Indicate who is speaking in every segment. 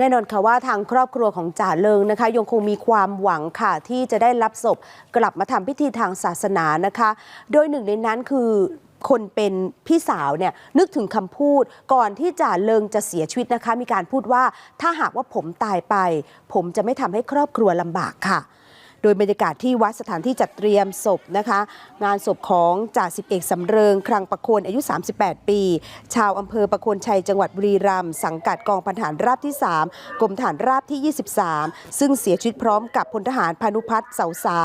Speaker 1: แน่นอนค่ะว่าทางครอบครัวของจ่าเลิงนะคะ ยังคงมีความหวังค่ะที่จะได้รับศพกลับมาทำพิธีทางศาสนานะคะ โดยหนึ่งในนั้นคือคนเป็นพี่สาวเนี่ยนึกถึงคำพูดก่อนที่จ่าเลิงจะเสียชีวิตนะคะ มีการพูดว่าถ้าหากว่าผมตายไป ผมจะไม่ทำให้ครอบครัวลำบากค่ะ โดยบรรยากาศที่วัดสถานที่จัดเตรียมศพนะคะ งานศพของจ่าสิบเอกสำเริง ครังประโคนอายุ 38 ปี ชาวอำเภอประโคนชัยจังหวัดบุรีรัมย์สังกัดกองพันฐานราบที่ 3กรมฐานราบที่ 23 ซึ่งเสียชีวิตพร้อมกับพลทหารพานุพัฒน์เสาสา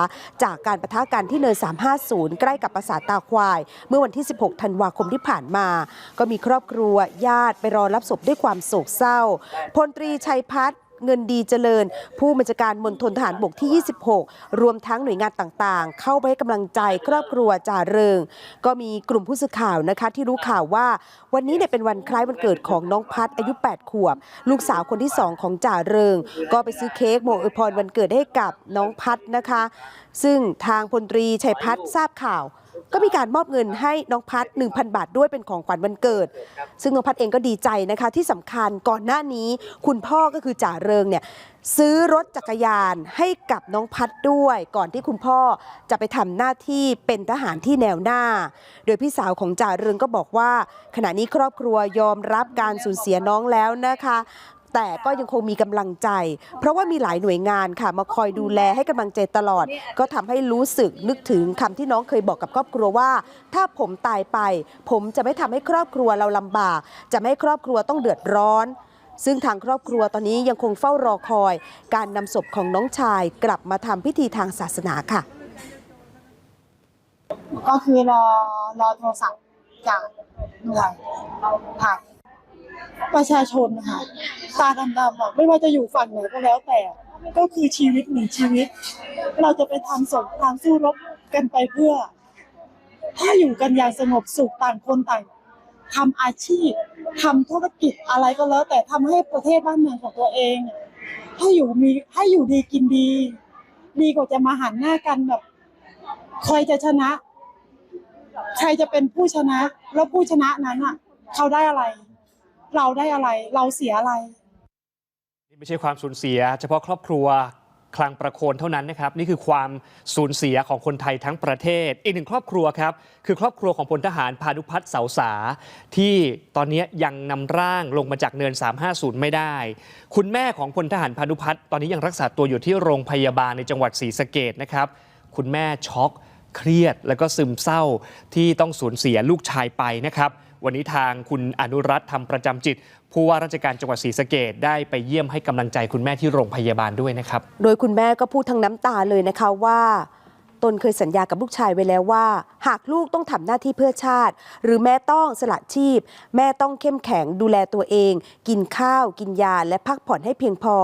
Speaker 1: จากการประทะกันที่เนิน 350 ใกล้กับปราสาทตาควาย เมื่อวันที่ 16 ธันวาคมที่ผ่านมา ก็มีครอบครัวญาติไปรอรับศพด้วยความโศกเศร้าพลตรีชัยพัฒน์ เงินดีเจริญ ผู้บัญชาการมณฑลทหารบกที่ 26 รวมทั้งหน่วยงานต่างๆ เข้าไปให้กำลังใจครอบครัวจ่าเริง ก็มีกลุ่มผู้สื่อข่าวนะคะที่รู้ข่าวว่าวันนี้เนี่ยเป็นวันคล้ายวันเกิดของน้องพัดอายุ 8 ขวบ ลูกสาวคนที่ 2 ของจ่าเริง ก็ไปซื้อเค้กโมอวยพรวันเกิดให้กับน้องพัดนะคะ ซึ่งทางพลตรีชัยพัฒน์ทราบข่าว ก็มีการมอบเงินให้น้องพัด1,000 บาทด้วยเป็นของขวัญวันเกิด ซึ่งน้องพัดเองก็ดีใจนะคะที่สำคัญก่อนหน้านี้ คุณพ่อก็คือจ่าเริงเนี่ยซื้อรถจักรยานให้กับน้องพัดด้วย ก่อนที่คุณพ่อจะไปทำหน้าที่เป็นทหารที่แนวหน้า โดยพี่สาวของจ่าเริงก็บอกว่า ขณะนี้ครอบครัวยอมรับการสูญเสียน้องแล้วนะคะ แต่ก็ยังคงมีกำลังใจ เพราะว่ามีหลายหน่วยงานค่ะ มาคอยดูแลให้กำลังใจตลอด ก็ทำให้รู้สึกนึกถึงคำที่น้องเคยบอกกับครอบครัวว่า ถ้าผมตายไป ผมจะไม่ทำให้ครอบครัวเราลำบาก จะไม่ให้ครอบครัวต้องเดือดร้อนซึ่งทางครอบครัวตอนนี้ยังคงเฝ้ารอคอย การนำศพของน้องชายกลับมาทำพิธีทางศาสนาค่ะ
Speaker 2: ก็คือรอรอโทรศัพท์จากหน่วยค่ะ ประชาชนค่ะตาดำๆอะไม่ว่าจะอยู่ฝั่งไหนก็แล้วแต่ ก็คือชีวิตหนึ่งชีวิต เราจะไปทำสงครามสู้รบกันไปเพื่อ ถ้าอยู่กันอย่างสงบสุขต่างคนต่างทำอาชีพทำธุรกิจอะไรก็แล้ว แต่ทำให้ประเทศบ้านเมืองของตัวเองให้อยู่มีให้อยู่ดีกินดี ดีกว่าจะมาหันหน้ากันแบบใครจะชนะ ใครจะเป็นผู้ชนะ แล้วผู้ชนะนั้นอะ เขาได้อะไร เราได้อะไร เราเสียอะไร
Speaker 3: นี่ไม่ใช่ความสูญเสีย เฉพาะครอบครัวคลังประโคนเท่านั้นนะครับ นี่คือความสูญเสียของคนไทยทั้งประเทศ อีกหนึ่งครอบครัวครับ คือครอบครัวของพลทหารพานุพัฒน์เสาสา ที่ตอนนี้ยังนำร่างลงมาจากเนิน 350 ไม่ได้ คุณแม่ของพลทหารพานุพัฒน์ตอนนี้ยังรักษาตัวอยู่ที่โรงพยาบาลในจังหวัดศรีสะเกดนะครับ คุณแม่ช็อกเครียด แล้วก็ซึมเศร้าที่ต้องสูญเสียลูกชายไปนะครับ วันนี้ทางคุณอนุรัตน์ทำประจำจิต ผู้ว่าราชการจังหวัดศรีสะเกดได้ไปเยี่ยมให้กำลังใจคุณแม่ที่โรงพยาบาลด้วยนะครับ
Speaker 1: โดยคุณแม่ก็พูดทั้งน้ำตาเลยนะคะว่า ตนเคยสัญญากับลูกชายไว้แล้วว่า หากลูกต้องทำหน้าที่เพื่อชาติ หรือแม่ต้องสละชีพ แม่ต้องเข้มแข็งดูแลตัวเอง กินข้าว กินยาและพักผ่อนให้เพียงพอ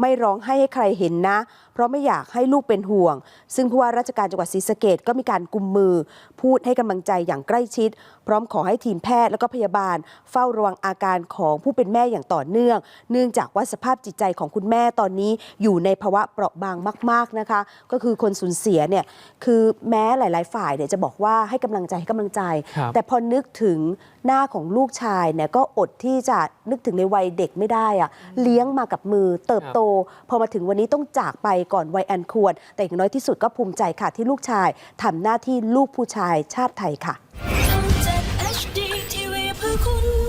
Speaker 1: ไม่ร้องไห้ให้ใครเห็นนะ เพราะไม่อยากให้ลูกเป็นห่วง ซึ่งผู้ว่าราชการจังหวัดศรีสะเกดก็มีการกุมมือ พูดให้กำลังใจอย่างใกล้ชิด พร้อมขอให้ทีมแพทย์และก็พยาบาล เฝ้าระวังอาการของผู้เป็นแม่อย่างต่อเนื่อง เนื่องจากว่าสภาพจิตใจของคุณแม่ตอนนี้อยู่ในภาวะเปราะบางมาก ๆนะคะ ก็คือคนสูญเสียเนี่ยคือแม้หลาย ๆ ฝ่ายเนี่ยจะบอกว่าให้กำลังใจให้กำลังใจ
Speaker 3: ครับ
Speaker 1: แต่พอนึกถึงหน้าของลูกชายเนี่ยก็อดที่จะนึกถึงในวัยเด็กไม่ได้อะเลี้ยงมากับมือเติบโต พอมาถึงวันนี้ต้องจากไปก่อนวัยอันควร แต่อย่างน้อยที่สุดก็ภูมิใจค่ะที่ลูกชายทำหน้าที่ลูกผู้ชายชาติไทยค่ะ
Speaker 4: ทำจาก HD TV เพื่อคุณ